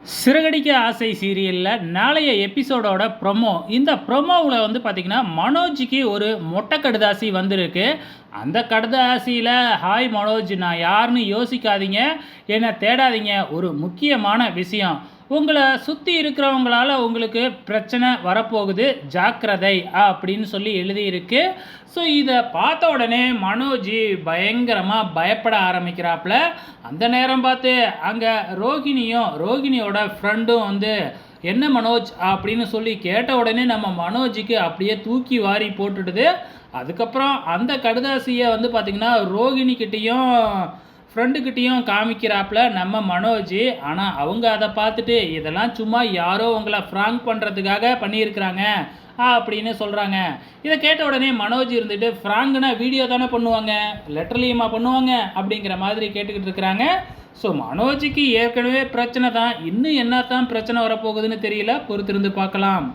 சிறகடிக்க ஆசை சீரியலில் நாளைய எபிசோடோட ப்ரொமோ இந்த ப்ரொமோவில் வந்து பார்த்திங்கன்னா மனோஜிக்கு ஒரு மொட்டை கடுதாசி வந்திருக்கு. அந்த கடுதாசியில் ஹாய் மனோஜ் நான் யாருன்னு யோசிக்காதீங்க. என்னை தேடாதீங்க. ஒரு முக்கியமான விஷயம். உங்களை சுற்றி இருக்கிறவங்களால உங்களுக்கு பிரச்சனை வரப்போகுது ஜாக்கிரதை அப்படின்னு சொல்லி எழுதியிருக்கு. ஸோ இதை பார்த்த உடனே மனோஜ் பயங்கரமாக பயப்பட ஆரம்பிக்கிறாப்புல அந்த நேரம் பார்த்து அங்கே ரோகிணியும் ரோகிணியோட ஃப்ரெண்டும் வந்து என்ன மனோஜ்? அப்படின்னு சொல்லி கேட்ட உடனே நம்ம மனோஜுக்கு அப்படியே தூக்கி வாரி போட்டுடுது. அதுக்கப்புறம் அந்த கடுதாசியை வந்து பார்த்திங்கன்னா ரோகிணிக்கிட்டேயும் ஃப்ரெண்டுக்கிட்டேயும் காமிக்கிறாப்புல நம்ம மனோஜ் ஆனால் அவங்க அதை பார்த்துட்டு இதெல்லாம் சும்மா யாரோ உங்களை ஃப்ராங்க் பண்ணுறதுக்காக பண்ணியிருக்கிறாங்க அப்படின்னு சொல்கிறாங்க இதை கேட்ட உடனே மனோஜ் இருந்துட்டு ஃப்ராங்குனா வீடியோ தானே பண்ணுவாங்க லெட்டர்லியுமா பண்ணுவாங்க அப்படிங்கிற மாதிரி கேட்டுக்கிட்டு இருக்கிறாங்க. ஸோ மனோஜுக்கு ஏற்கனவே பிரச்சனை தான். இன்னும் என்ன தான் பிரச்சனை வரப்போகுதுன்னு தெரியல. பொறுத்திருந்து பார்க்கலாம்.